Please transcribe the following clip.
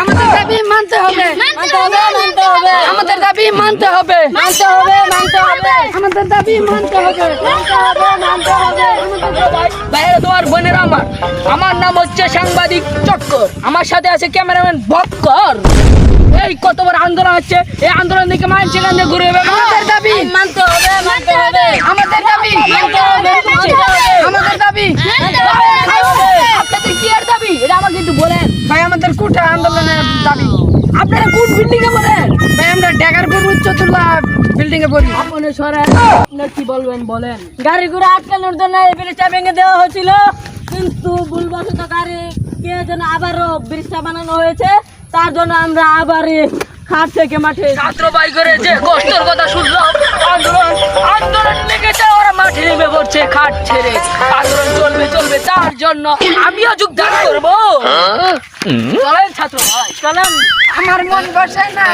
আমাদের দাবি মানতে হবে। মানতে হবে মানতে হবে। আমাদের দাবি মানতে হবে। মানতে হবে মানতে হবে। আমাদের দাবি মানতে হবে। মানতে হবে মানতে হবে। বাইরে তোমার বোনেরা আমার আমার নাম হচ্ছে সাংবাদিক চক্কর। আমার সাথে আছে ক্যামেরাম্যান বক্কর। এই কত বড় আন্দোলন হচ্ছে? এই আন্দোলন থেকে মানছে কান্দে ঘুরে আমাদের দাবি মানতে হবে মানতে হবে। আমাদের দাবি মানতে হবে মানতে হবে আমাদের দাবি মানতে হবে, মানতে হবে। আপনাদের কি এর দাবি এটা আমাকে একটু বলেন ভাই আমাদের কোটা আন্দোলনের দাবি। আপনারা কোন বিল্ডিং এ বলেন ভাই আমরা ঢাকারপুর উচ্চতলা বিল্ডিং এ পড়ি আপনি সরেন আপনি কি বলবেন বলেন? গাড়ি ঘোড়া আটকানোর জন্য এই ব্রিজটা ভেঙে দেওয়া হয়েছিল। কিন্তু ভুলবশত গাড়ি কে যেন আবারও ব্রিজটা বানানো হয়েছে তার জন্য আমরা আবার খাট থেকে মাঠে ছাত্র বাই করে যে কষ্টের কথা শুনলাম আন্দোলন আন্দোলন লেগেছে ওরা মাঠে নেমে পড়ছে খাট ছেড়ে। আন্দোলন চলবে চলবে তার জন্য। আমিও যোগদান করব। চলেন ছাত্র চলেন। আমার মন বসে না।